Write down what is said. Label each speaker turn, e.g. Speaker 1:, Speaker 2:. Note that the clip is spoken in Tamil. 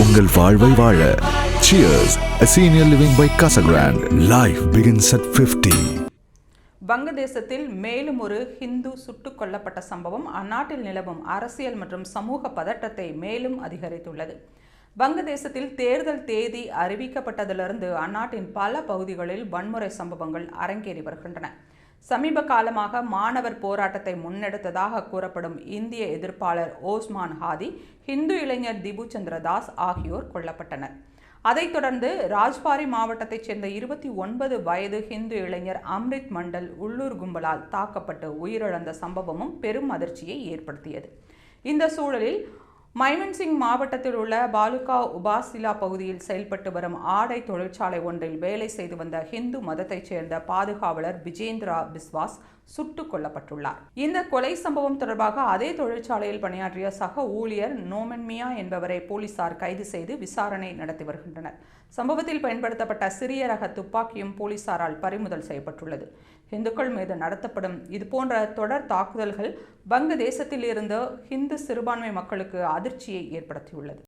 Speaker 1: உங்கள் வாழ்வை வாழ. Cheers a senior living by Casa Life begins at 50.
Speaker 2: வங்கதேசத்தில் மேலும் ஒரு ஹிந்து சுட்டுக் கொல்லப்பட்ட சம்பவம் அந்நாட்டில் நிலவும் அரசியல் மற்றும் சமூக பதட்டத்தை மேலும் அதிகரித்துள்ளது. வங்கதேசத்தில் தேர்தல் தேதி அறிவிக்கப்பட்டதிலிருந்து அந்நாட்டின் பல பகுதிகளில் வன்முறை சம்பவங்கள் அரங்கேறி வருகின்றன. சமீப காலமாக மாணவர் போராட்டத்தை முன்னெடுத்ததாக கூறப்படும் இந்திய எதிர்ப்பாளர் ஓஸ்மான் ஹாதி ஹிந்து இளைஞர் திபு சந்திரதாஸ் ஆகியோர் கொல்லப்பட்டனர். அதைத் தொடர்ந்து ராஜ்பாரி மாவட்டத்தைச் சேர்ந்த இருபத்தி ஒன்பது வயது ஹிந்து இளைஞர் அம்ரித் மண்டல் உள்ளூர் கும்பலால் தாக்கப்பட்டு உயிரிழந்த சம்பவமும் பெரும் அதிர்ச்சியை ஏற்படுத்தியது. இந்த சூழலில் மைமன்சிங் மாவட்டத்தில் உள்ள பாலுகா உபாசிலா பகுதியில் செயல்பட்டு வரும் ஆடை தொழிற்சாலை ஒன்றில் வேலை செய்து வந்த ஹிந்து மதத்தைச் சேர்ந்த பாதுகாவலர் விஜேந்திரா பிஸ்வாஸ் சுட்டுக் கொல்லப்பட்டுள்ளார். இந்த கொலை சம்பவம் தொடர்பாக அதே தொழிற்சாலையில் பணியாற்றிய சக ஊழியர் நோமென்மியா என்பவரை போலீசார் கைது செய்து விசாரணை நடத்தி வருகின்றனர். சம்பவத்தில் பயன்படுத்தப்பட்ட சிறிய ரக துப்பாக்கியும் போலீசாரால் பறிமுதல் செய்யப்பட்டுள்ளது. இந்துக்கள் மீது நடத்தப்படும் இதுபோன்ற தொடர் தாக்குதல்கள் வங்கதேசத்தில் இருந்து ஹிந்து சிறுபான்மை மக்களுக்கு அதிர்ச்சியை ஏற்படுத்தியுள்ளது.